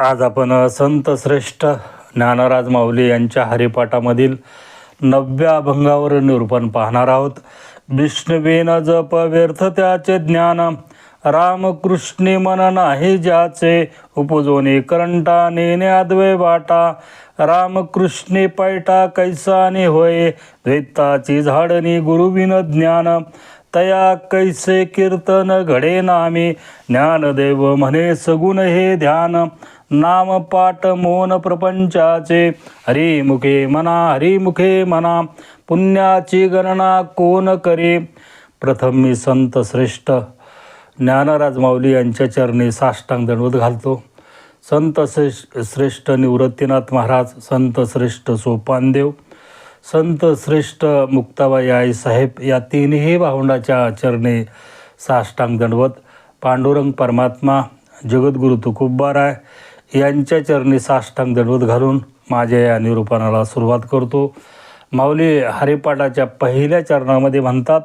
आज आपण संत श्रेष्ठ ज्ञानराज माऊली यांच्या हरिपाठामधील नवव्या अभंगावर निरूपण पाहणार आहोत. विष्णुवेन जप व्यर्थ त्याचे ज्ञान रामकृष्णी मन नाही ज्याचे उपजोने करंटा नेने आदवे वाटा. रामकृष्णी पैटा कैसाने होय द्वैताची झाडणी गुरुविन ज्ञान. तया कैसे कीर्तन घडे नामे ज्ञानदेव म्हणे सगुण हे ध्यान. नाम पाठ मोन प्रपंचाचे. हरिमुखे मना हरिमुखे मना. पुण्याची गणना कोण करे? प्रथम मी संत श्रेष्ठ ज्ञानराज माऊली यांच्या चरणी साष्टांग दंडवत घालतो. संत श्रेष्ठ श्रेष्ठ निवृत्तीनाथ महाराज संत श्रेष्ठ सोपानदेव संत श्रेष्ठ मुक्ताबाई आई साहेब या तीनही भावंडाच्या चरणी साष्टांग दंडवत. पांडुरंग परमात्मा जगद्गुरु तुकोबाराय यांच्या चरणी साष्टांग दंडवत घालून माझ्या या निरूपणाला सुरुवात करतो. माऊली हरिपाठाच्या पहिल्या चरणामध्ये म्हणतात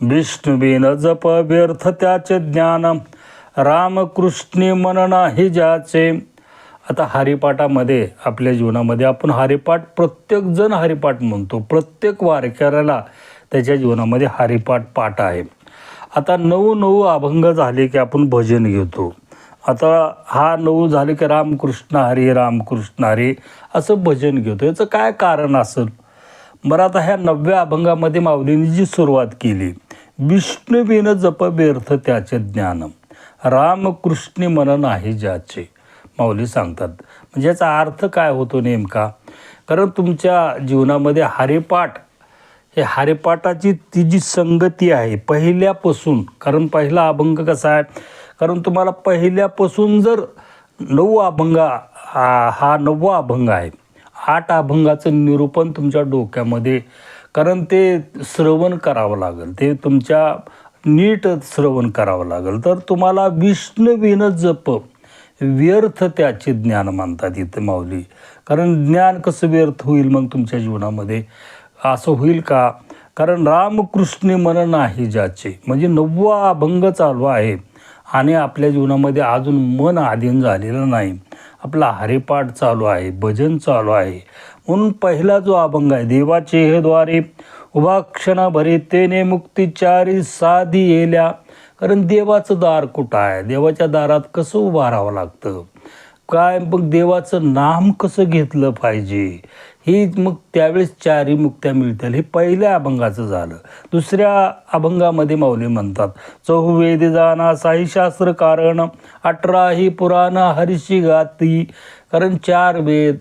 विष्णुबीन जप व्यर्थ त्याचे ज्ञान रामकृष्णी मन नाही ज्याचे. आता हरिपाठामध्ये आपल्या जीवनामध्ये आपण हरिपाठ प्रत्येकजण हरिपाठ म्हणतो. प्रत्येक वारकऱ्याला त्याच्या जीवनामध्ये हरिपाठ पाठ आहे. आता नऊ नऊ अभंग झाले की आपण भजन घेतो. आता हा नऊ झाले की रामकृष्ण हरी रामकृष्ण हरी असं भजन घेतो. याचं काय कारण असेल? बरं आता ह्या नवव्या अभंगामध्ये माऊलींनी जी सुरुवात केली विष्णुबिन जप व्यर्थ त्याचे ज्ञान रामकृष्णी मनन आहे ज्याचे. माऊली सांगतात. म्हणजे याचा अर्थ काय होतो नेमका? कारण तुमच्या जीवनामध्ये हरिपाठ हे हरिपाठाची ती जी संगती आहे पहिल्यापासून कारण पहिला अभंग कसा आहे? कारण तुम्हाला पहिल्यापासून जर नऊ अभंग हा नववा अभंग आहे आठ अभंगाचं निरूपण तुमच्या डोक्यामध्ये कारण ते श्रवण करावं लागेल ते तुमच्या नीट श्रवण करावं लागेल. तर तुम्हाला विष्णुविन जप व्यर्थ त्याचे ज्ञान मानतात इथं माऊली. कारण ज्ञान कसं व्यर्थ होईल मग तुमच्या जीवनामध्ये? असं होईल का? कारण रामकृष्ण मन नाही ज्याचे. म्हणजे नववा अभंग चालू आहे. आणि आपल्या जीवनामध्ये अजून मन आधीन झालेलं नाही. आपला हरिपाठ चालू आहे भजन चालू आहे. म्हणून पहिला जो अभंग आहे देवाचे हे द्वारे उभा क्षणाभरी तेने मुक्तिचारी साधी येल्या. कारण देवाचं दार कुठं आहे? देवाच्या दारात कसं उभं राहावं लागतं? काय मग देवाचं नाम कसं घेतलं पाहिजे? हे मग त्यावेळेस चारी मुक्त्या मिळतील. हे पहिल्या अभंगाचं झालं. दुसऱ्या अभंगामध्ये माऊली म्हणतात चौवेद जाना साई शास्त्र कारण अठरा ही पुराण हरिशी गाती. कारण चार वेद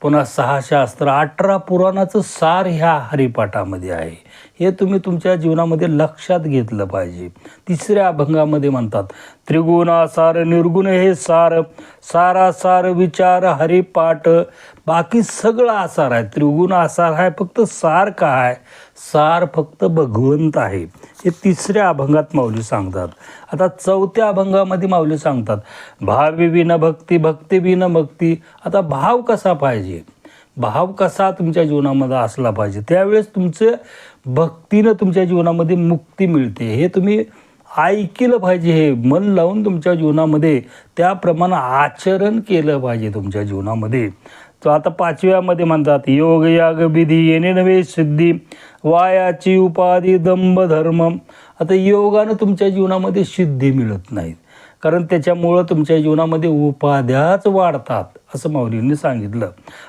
पुन्हा सहा शास्त्र अठरा पुराणाचं सार ह्या हरिपाठामध्ये आहे. हे तुम्ही तुमच्या जीवनामध्ये लक्षात घेतलं पाहिजे. तिसऱ्या अभंगामध्ये म्हणतात त्रिगुणासार निर्गुण हे सार सारा सार विचार हरिपाठ बाकी सगळं आसार आहे. त्रिगुण आसार आहे फक्त सार काय सार फक्त भगवंत आहे. हे तिसऱ्या अभंगात माऊली सांगतात. आता चौथ्या अभंगामध्ये माऊली सांगतात भाविविन भक्ती भक्तीविन भक्ती. आता भाव कसा पाहिजे? भाव कसा तुमच्या जीवनामध्ये असला पाहिजे? त्यावेळेस तुमचं भक्तीनं तुमच्या जीवनामध्ये मुक्ती मिळते. हे तुम्ही ऐकलं पाहिजे हे मन लावून तुमच्या जीवनामध्ये त्याप्रमाणे आचरण केलं पाहिजे तुमच्या जीवनामध्ये. तर आता पाचव्यामध्ये म्हणतात योग याग विधी येणे नव्हे सिद्धी वायाची उपाधी दंभ धर्म आता योगानं तुमच्या जीवनामध्ये सिद्धी मिळत नाहीत. कारण त्याच्यामुळं तुमच्या जीवनामध्ये उपाध्याच वाढतात असं माऊलींनी सांगितलं.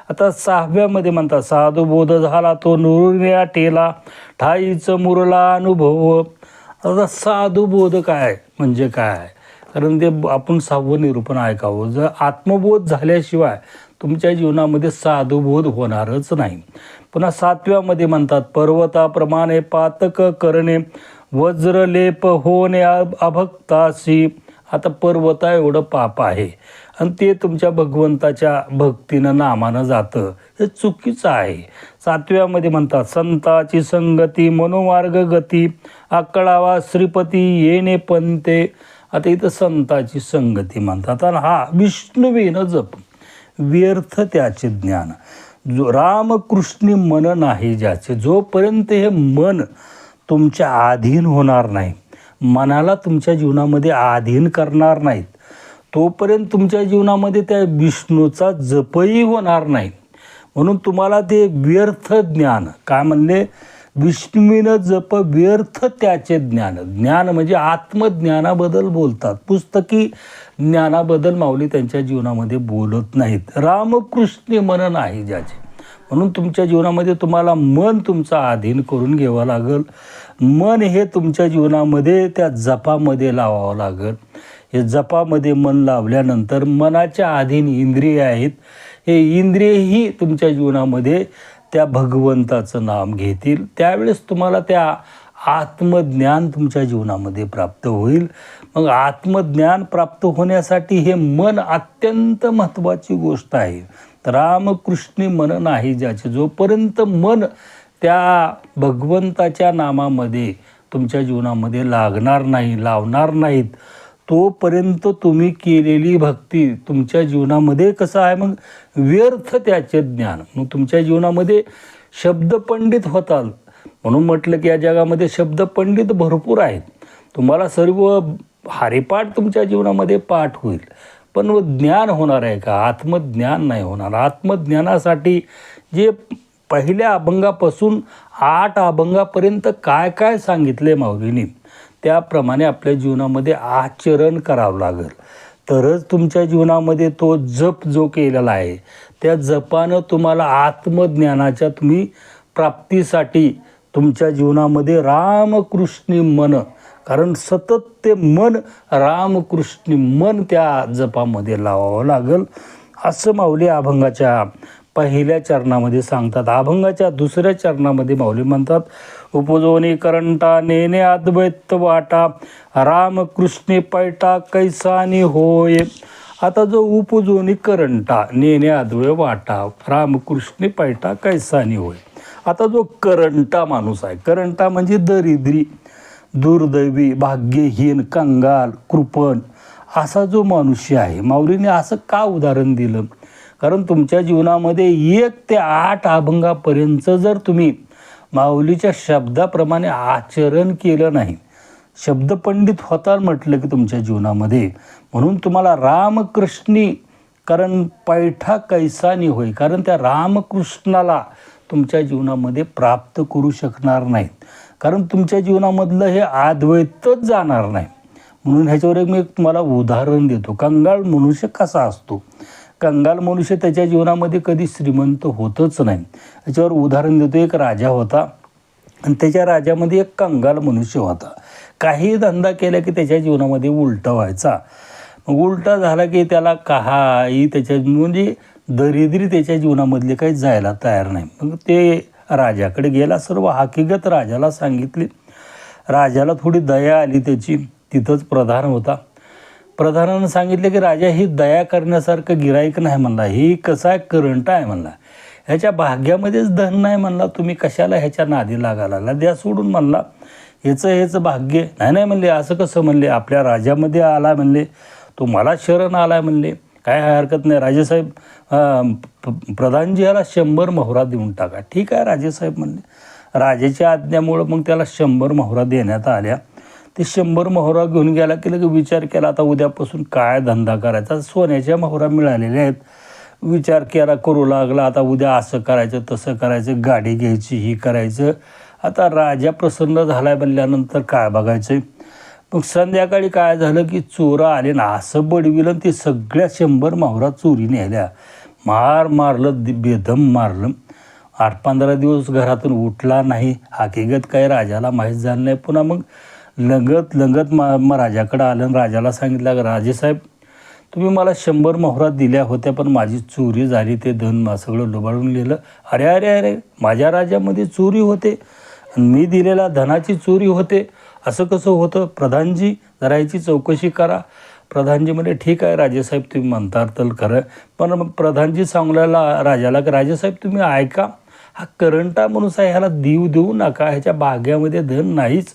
आता सहाव्यामध्ये म्हणतात साधू बोध झाला तो नुरुण्या टेला ठाईचं मुरला अनुभव. आता साधू बोध काय? म्हणजे काय? कारण ते आपण सहावं निरूपण ऐकावं. जर आत्मबोध झाल्याशिवाय तुमच्या जीवनामध्ये साधुबोध होणारच नाही. पुन्हा सातव्यामध्ये म्हणतात पर्वताप्रमाणे पातक करणे वज्रलेप होणे अभक्तासी आता पर्वता एवढं पाप आहे. आणि ते तुमच्या भगवंताच्या भक्तीनं नामानं जातं. हे चुकीचं आहे. सातव्यामध्ये म्हणतात संताची संगती मनोमार्ग गती आकळावा श्रीपती येणे पंते. आता इथं संताची संगती म्हणतात. आणि हा विष्णुवीनं जप. व्यर्थ त्याचे ज्ञान. जो रामकृष्णी मन नाही ज्याचे जोपर्यंत हे मन तुमच्या अधीन होणार नाही मनाला तुमच्या जीवनामध्ये अधीन करणार नाहीत. तोपर्यंत तुमच्या जीवनामध्ये त्या विष्णूचा जपही होणार नाही. म्हणून तुम्हाला ते व्यर्थ ज्ञान. काय म्हणले? विष्णूनं जप व्यर्थ त्याचे ज्ञान. ज्ञान म्हणजे आत्मज्ञानाबद्दल बोलतात. पुस्तकी ज्ञानाबद्दल माऊली त्यांच्या जीवनामध्ये बोलत नाहीत. रामकृष्ण मनन आहे ज्याचे. म्हणून तुमच्या जीवनामध्ये तुम्हाला मन तुमचा अधीन करून घ्यावं लागेल. मन हे तुमच्या जीवनामध्ये त्या जपामध्ये लावावं लागेल. हे जपामध्ये मन लावल्यानंतर मनाच्या अधीन इंद्रिय आहेत. हे इंद्रियही तुमच्या जीवनामध्ये त्या भगवंताचं नाम घेतील. त्यावेळेस तुम्हाला त्या आत्मज्ञान तुमच्या जीवनामध्ये प्राप्त होईल. मग आत्मज्ञान प्राप्त होण्यासाठी हे मन अत्यंत महत्त्वाची गोष्ट आहे. रामकृष्णी मन नाही ज्याचे जोपर्यंत मन त्या भगवंताच्या नामामध्ये तुमच्या जीवनामध्ये लागणार नाही लावणार नाहीत. तोपर्यंत तुम्ही केलेली भक्ती तुमच्या जीवनामध्ये कसं आहे? मग व्यर्थ त्याचे ज्ञान. मग तुमच्या जीवनामध्ये शब्दपंडित होताल. म्हणून म्हटलं की या जगामध्ये शब्दपंडित भरपूर आहेत. तुम्हाला सर्व हरिपाठ तुमच्या जीवनामध्ये पाठ होईल. पण ज्ञान होणार आहे का? आत्मज्ञान नाही होणार. आत्मज्ञानासाठी जे पहिल्या अभंगापासून आठ अभंगापर्यंत काय काय सांगितले माऊलीने? त्याप्रमाणे आपल्या जीवनामध्ये आचरण करावं लागेल. तरच तुमच्या जीवनामध्ये तो जप जो केलेला आहे त्या जपानं तुम्हाला आत्मज्ञानाच्या तुम्ही प्राप्तीसाठी तुमच्या जीवनामध्ये रामकृष्णी मन कारण सतत ते मन रामकृष्णी मन त्या जपामध्ये लावावं लागेल. असं माऊली अभंगाच्या पहिल्या चरणामध्ये सांगतात. अभंगाच्या दुसऱ्या चरणामध्ये माऊली म्हणतात उपजोनी करंटा नेने अद्वैत वाटा रामकृष्णे पैटा कैसानी होय. आता जो उपजोनी करंटा नेने अद्वय वाटा रामकृष्णी पैटा कैसानी होय. आता जो करंटा माणूस आहे करंटा म्हणजे दरिद्री दुर्दैवी भाग्यहीन कंगाल कृपण असा जो मनुष्य आहे माऊलीने असं का उदाहरण दिलं? कारण तुमच्या जीवनामध्ये एक ते आठ अभंगापर्यंत जर तुम्ही माऊलीच्या शब्दाप्रमाणे आचरण केलं नाही शब्दपंडित होताल म्हटलं की तुमच्या जीवनामध्ये. म्हणून तुम्हाला रामकृष्णी कारण पैठा कैसानी होय कारण त्या रामकृष्णाला तुमच्या जीवनामध्ये प्राप्त करू शकणार नाहीत. कारण तुमच्या जीवनामधलं हे अद्वैतच जाणार नाही. म्हणून ह्याच्यावर एक मी तुम्हाला उदाहरण देतो. कंगाळ मनुष्य कसा असतो? कंगाल मनुष्य त्याच्या जीवनामध्ये कधी श्रीमंत होतच नाही. याच्यावर उदाहरण देतो एक राजा होता आणि त्याच्या राजामध्ये एक कंगाल मनुष्य होता. काही धंदा केला की त्याच्या जीवनामध्ये उलटा व्हायचा. मग उलटा झाला की त्याला काही त्याच्या म्हणजे दरिद्री त्याच्या जीवनामधले काही जायला तयार नाही. मग ते राजाकडे गेला सर्व हकीकत राजाला सांगितली. राजाला थोडी दया आली त्याची. तिथंच प्रधान होता. प्रधानानं सांगितले की राजा ही दया करण्यासारखं गिराईक नाही म्हणला. ही कसा आहे करंट आहे म्हणला. ह्याच्या भाग्यामध्येच धन नाही म्हणला. तुम्ही कशाला ह्याच्या नादी लागायला द्या सोडून म्हणला. ह्याचं ह्याचं भाग्य नाही नाही म्हणले. असं कसं म्हणले? आपल्या राजामध्ये आला म्हणले. तो मला शरण आला म्हणले. काय हरकत नाही. राजेसाहेब प्रधानजी याला शंभर मोहरा देऊन टाका. ठीक आहे राजेसाहेब म्हणले. राजाच्या आज्ञामुळं मग त्याला शंभर मोहरा देण्यात आल्या. ते शंभर मोहरा घेऊन गेला की लगे विचार केला आता उद्यापासून काय धंदा करायचा? सोन्याच्या मोहरा मिळालेल्या आहेत. विचार केला करू लागला आता उद्या असं करायचं तसं करायचं गाडी घ्यायची ही करायचं. आता राजा प्रसन्न झाला म्हणल्यानंतर काय बघायचं मग संध्याकाळी काय झालं की चोरं आले ना असं बडविलं ते सगळ्या शंभर माहुरा चोरी नेल्या. मार मारलं बेदम मारलं. आठ पंधरा दिवस घरातून उठला नाही. हकीकत काय राजाला माहीत झालं नाही. पुन्हा मग लगत लंगत मा मग राजाकडं आलं आणि राजाला सांगितलं का राजेसाहेब तुम्ही मला शंभर मोहरात दिल्या होत्या पण माझी चोरी झाली ते धन मा सगळं लुबाडून लिहिलं अरे अरे अरे माझ्या राज्यामध्ये चोरी होते. आणि मी दिलेल्या धनाची चोरी होते. असं कसं होतं? प्रधानजी जरा याची चौकशी करा. प्रधानजी म्हणजे ठीक आहे राजेसाहेब तुम्ही म्हणता तर खरं. पण प्रधानजी सांगल्याला राजाला की राजेसाहेब तुम्ही ऐका. हा करंटा माणूस आहे ह्याला देऊ देऊ नका. ह्याच्या बाग्यामध्ये धन नाहीच.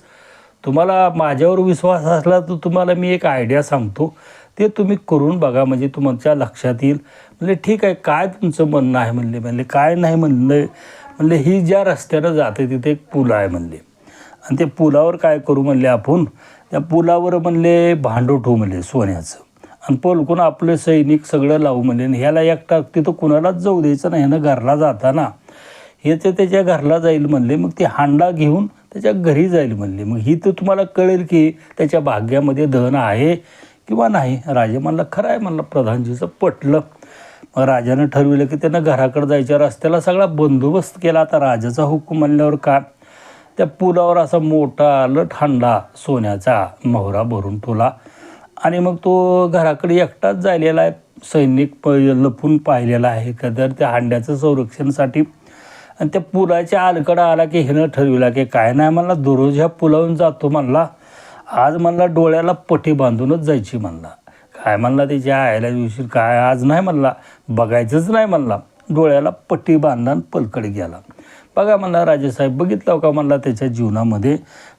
तुम्हाला माझ्यावर विश्वास असला तर तुम्हाला मी एक आयडिया सांगतो. ते तुम्ही करून बघा म्हणजे तुमच्या लक्षात येईल. म्हणजे ठीक आहे काय तुमचं म्हणणं आहे? म्हणले म्हणले काय नाही म्हणलं म्हणले ही ज्या रस्त्यानं जाते तिथे एक पूल आहे म्हणले. आणि ते पुलावर काय करू म्हणले आपण? त्या पुलावर म्हणले भांडं ठेवू म्हणले सोन्याचं. आणि पलकून आपले सैनिक सगळं लावू म्हणले. आणि ह्याला एकटा तिथं कुणालाच जाऊ द्यायचं नाही. ह्यानं घरला जाताना. हे ते त्याच्या घरला जाईल म्हणले. मग ते हांडा घेऊन त्याच्या घरी जाईल म्हणले. मग ही तर तुम्हाला कळेल की त्याच्या भाग्यामध्ये धन आहे किंवा नाही. राजा म्हणला खरं आहे म्हणलं प्रधानजीचं पटलं. मग राजानं ठरविलं की त्यांना घराकडे जायच्या रस्त्याला सगळा बंदोबस्त केला. आता राजाचा हुकूम म्हणल्यावर का? त्या पुलावर असा मोठा लट हांडा सोन्याचा मोहरा भरून ठेवला. आणि मग तो घराकडे एकटाच जायलेला आहे. सैनिक प लपून पाहिलेला आहे. का तर त्या हांड्याचं संरक्षणासाठी आणि त्या पुलाच्या आलकडं आला की हिनं ठरविला की काय नाही म्हणला दररोज ह्या पुलावून जातो म्हणला. आज म्हणला डोळ्याला पट्टी बांधूनच जायची म्हणला. काय म्हणला त्याच्या आयला दिवशी काय आज नाही म्हणला. बघायचंच नाही म्हणला. डोळ्याला पट्टी बांधला आणि पलकडे गेला. बघा म्हणला राजेसाहेब बघितलं का म्हणला त्याच्या जीवनामध्ये?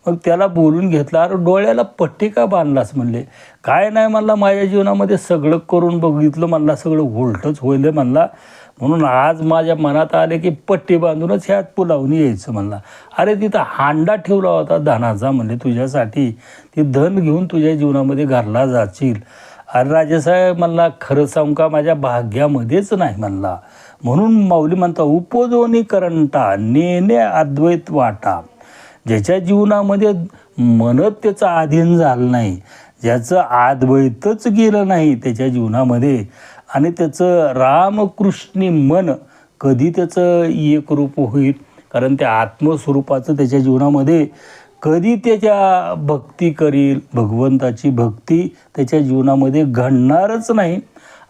मग त्याला बोलून घेतला अरे डोळ्याला पट्टी का बांधलास? म्हणले. काय नाही म्हणला माझ्या जीवनामध्ये सगळं करून बघितलं म्हणला सगळं उलटंच होईल म्हणला. म्हणून आज माझ्या मनात आले की पट्टी बांधूनच ह्यात पुलावून यायचं म्हणला. अरे तिथं हांडा ठेवला होता धनाचा म्हणजे तुझ्यासाठी. ती धन घेऊन तुझ्या जीवनामध्ये घरला जाशील. अरे राजेसाहेब म्हणला खरं सांगू का माझ्या भाग्यामध्येच नाही म्हणला. म्हणून माऊली म्हणता उपजोनी करंटा नेणे अद्वैत वाटा. ज्याच्या जीवनामध्ये मनत त्याचं अधीन झालं नाही ज्याचं अद्वैतच गेलं नाही त्याच्या जीवनामध्ये आणि त्याचं रामकृष्णी मन कधी त्याचं एक रूप होईल? कारण त्या आत्मस्वरूपाचं त्याच्या जीवनामध्ये कधी त्याच्या भक्ती करील? भगवंताची भक्ती त्याच्या जीवनामध्ये घडणारच नाही.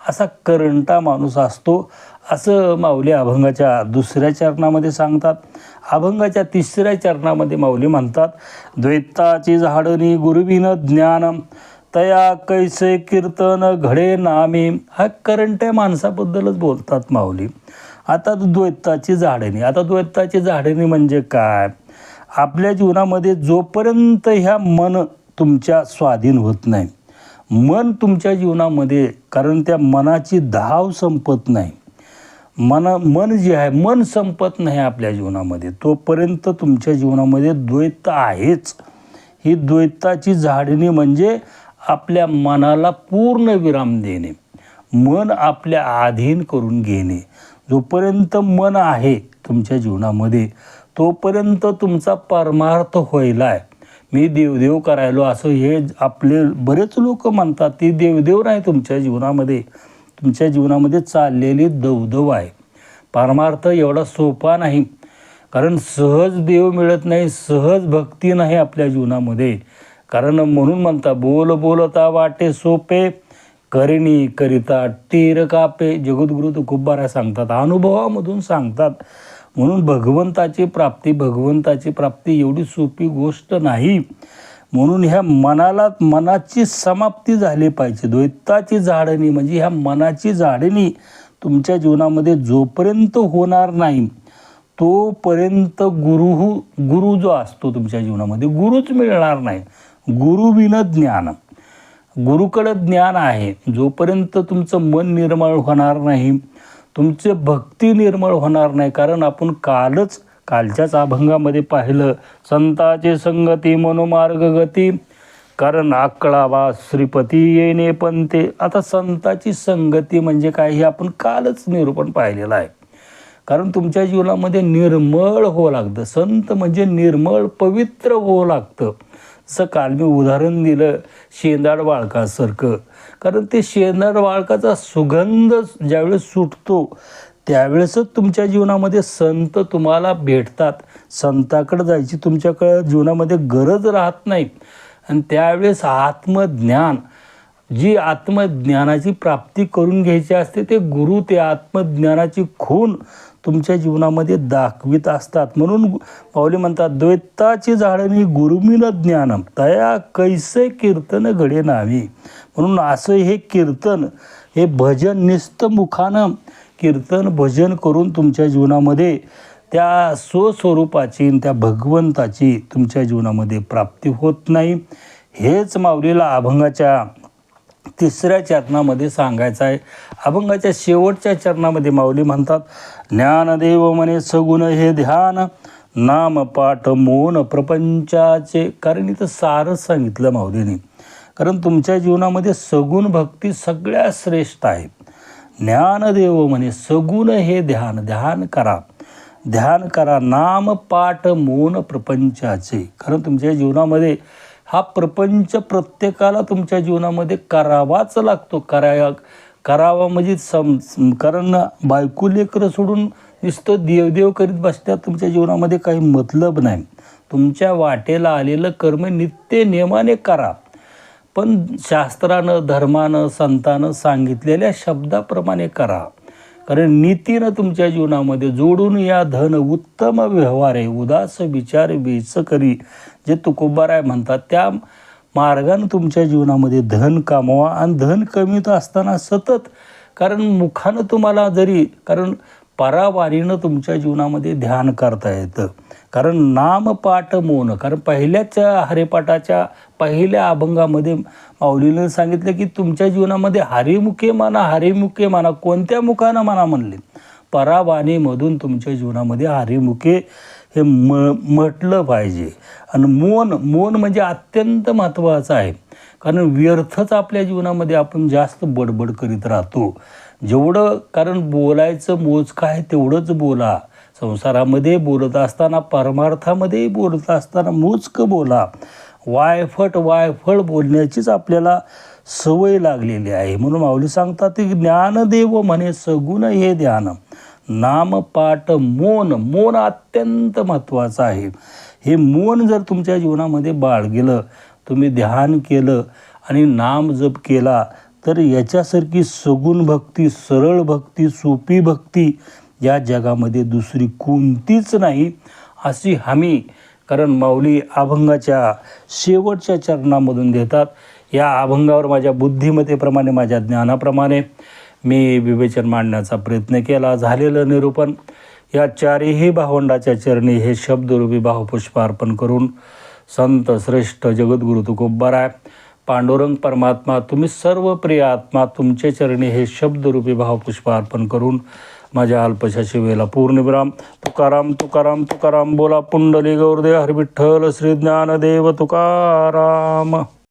असा करंटा माणूस असतो. असं माऊली अभंगाच्या दुसऱ्या चरणामध्ये सांगतात. अभंगाच्या तिसऱ्या चरणामध्ये माऊली म्हणतात द्वैताची झाडणी गुरुविन ज्ञान तया कैसे कीर्तन घडे नामी हा करंट आहे माणसाबद्दलच बोलतात माऊली. आता द्वैताची झाडणी. आता द्वैताची झाडणी म्हणजे काय? आपल्या जीवनामध्ये जोपर्यंत ह्या मन तुमच्या स्वाधीन होत नाही मन तुमच्या जीवनामध्ये कारण त्या मनाची धाव संपत नाही. मन मन जे आहे मन संपत नाही आपल्या जीवनामध्ये. तोपर्यंत तुमच्या जीवनामध्ये द्वैत आहेच. ही द्वैताची झाडणी म्हणजे आपल्या मनाला पूर्ण विराम देणे. मन आपल्या आधीन करून घेणे. जोपर्यंत मन आहे तुमच्या जीवनामध्ये तोपर्यंत तुमचा परमार्थ होईला आहे मी देवदेव करायलो असं हे आपले बरेच लोक म्हणतात ती देवदेव नाही तुमच्या जीवनामध्ये. तुमच्या जीवनामध्ये चाललेली दवदव आहे. परमार्थ एवढा सोपा नाही. कारण सहज देव मिळत नाही सहज भक्ती नाही आपल्या जीवनामध्ये. कारण म्हणून म्हणता बोल बोलता वाटे सोपे करिणी करिता टीर कापे. जगद्गुरु तर खूप बऱ्या सांगतात अनुभवामधून सांगतात. म्हणून भगवंताची प्राप्ती भगवंताची प्राप्ती एवढी सोपी गोष्ट नाही. म्हणून ह्या मनाला मनाची समाप्ती झाली पाहिजे. द्वैताची झाडणी म्हणजे ह्या मनाची झाडणी तुमच्या जीवनामध्ये जोपर्यंत होणार नाही तोपर्यंत गुरु गुरु जो असतो तुमच्या जीवनामध्ये गुरुच मिळणार नाही. गुरुविन ज्ञान. गुरुकडं ज्ञान आहे. जोपर्यंत तुमचं मन निर्मळ होणार नाही तुमचे भक्ती निर्मळ होणार नाही कारण आपण कालच कालच्याच अभंगामध्ये पाहिलं संताचे संगती मनोमार्ग गती कारण आकळावा श्रीपती येणे पण ते आता संताची संगती म्हणजे काय हे आपण कालच निरूपण पाहिलेलं आहे. कारण तुमच्या जीवनामध्ये निर्मळ होवं लागतं. संत म्हणजे निर्मळ पवित्र होवं लागतं. जसं काल मी उदाहरण दिलं शेंदाड वाळकासारखं. कारण ते शेंदाड वाळकाचा सुगंध ज्यावेळेस सुटतो त्यावेळेसच तुमच्या जीवनामध्ये संत तुम्हाला भेटतात. संताकडे जायची तुमच्याकडं जीवनामध्ये गरज राहत नाही. आणि त्यावेळेस आत्मज्ञान जी आत्मज्ञानाची प्राप्ती करून घ्यायची असते ते गुरु ते आत्मज्ञानाची खून तुमच्या जीवनामध्ये दाखवित असतात. म्हणून माऊली म्हणतात द्वैताची झाडणी गुरुमिन ज्ञान तया कैसे कीर्तन घडे नावी. म्हणून असं हे कीर्तन हे भजन निस्तमुखानं कीर्तन भजन करून तुमच्या जीवनामध्ये त्या स्वस्वरूपाची आणि त्या भगवंताची तुमच्या जीवनामध्ये प्राप्ती होत नाही. हेच माऊलीला अभंगाच्या तिसऱ्या चरणामध्ये सांगायचं आहे. अभंगाच्या शेवटच्या चरणामध्ये माऊली म्हणतात ज्ञानदेव म्हणे सगुण हे ध्यान नाम पाठ मौन प्रपंचाचे. कारण इथं सारच सांगितलं माऊलीने. कारण तुमच्या जीवनामध्ये सगुण भक्ती सगळ्यात श्रेष्ठ आहे. ज्ञानदेव म्हणे सगुण हे ध्यान ध्यान करा. ध्यान करा नाम पाठ मौन प्रपंचाचे. कारण तुमच्या जीवनामध्ये हा प्रपंच प्रत्येकाला तुमच्या जीवनामध्ये करावाच लागतो. करा करावा म्हणजे सम कारण बायको लेकरं सोडून नुसतं देवदेव करीत बसत्या तुमच्या जीवनामध्ये काही मतलब नाही. तुमच्या वाटेला आलेलं कर्म नित्य नियमाने करा. पण शास्त्रानं धर्मानं संतानं सांगितलेल्या शब्दाप्रमाणे करा. कारण नीतीनं तुमच्या जीवनामध्ये जोडून या धन उत्तम व्यवहार आहे. उदास विचार बेच करी जे तुकोबाराय म्हणतात त्या मार्गानं तुमच्या जीवनामध्ये धन कामवा आणि धन कमीत असताना सतत कारण मुखानं तुम्हाला जरी कारण परावारीनं तुमच्या जीवनामध्ये ध्यान करता येतं. कारण नामपाठ मौन कारण पहिल्याच हरिपाठाच्या पहिल्या अभंगामध्ये माऊलीनं सांगितलं की तुमच्या जीवनामध्ये हरिमुखे माना हरिमुखे माना कोणत्या मुखानं माना म्हणले? परावाणीमधून तुमच्या जीवनामध्ये हरिमुखे हे म म्हटलं पाहिजे. आणि मौन मौन म्हणजे अत्यंत महत्त्वाचं आहे. कारण व्यर्थच आपल्या जीवनामध्ये आपण जास्त बडबड करीत राहतो. जेवढं कारण बोलायचं मोजकं आहे तेवढंच बोला. संसारामध्ये बोलत असताना परमार्थामध्येही बोलत असताना मोजकं बोला. वायफट वायफळ बोलण्याचीच आपल्याला सवय लागलेली आहे. म्हणून माऊली सांगतात की ज्ञानदेव म्हणे सगुण हे ध्यान. नामपाठ मौन मौन अत्यंत महत्त्वाचं आहे. हे मौन जर तुमच्या जीवनामध्ये बाळगलं तुम्ही ध्यान केलं आणि नाम जप केला तर याच्यासारखी सगुण भक्ती सरळ भक्ती सोपी भक्ती या जगामध्ये दुसरी कोणतीच नाही अशी हमी कारण माऊली अभंगाच्या शेवटच्या चरणामधून देतात. या अभंगावर माझ्या बुद्धिमतेप्रमाणे माझ्या ज्ञानाप्रमाणे मी विवेचन मांडण्याचा प्रयत्न केला. झालेलं निरूपण या चारही भावंडाच्या चरणी हे शब्दरूपी भावपुष्प अर्पण करून संत श्रेष्ठ जगद्गुरु तुकोबाराय पांडुरंग परमात्मा तुम्ही सर्व प्रिय आत्मा तुमचे चरणी हे शब्दरूपी भावपुष्प अर्पण करून माझ्या अल्पशा शिवेला पूर्णविराम. तुकाराम तुकाराम तुकाराम बोला पुंडली गौरदेव हरविठ्ठल श्री ज्ञानदेव तुकाराम.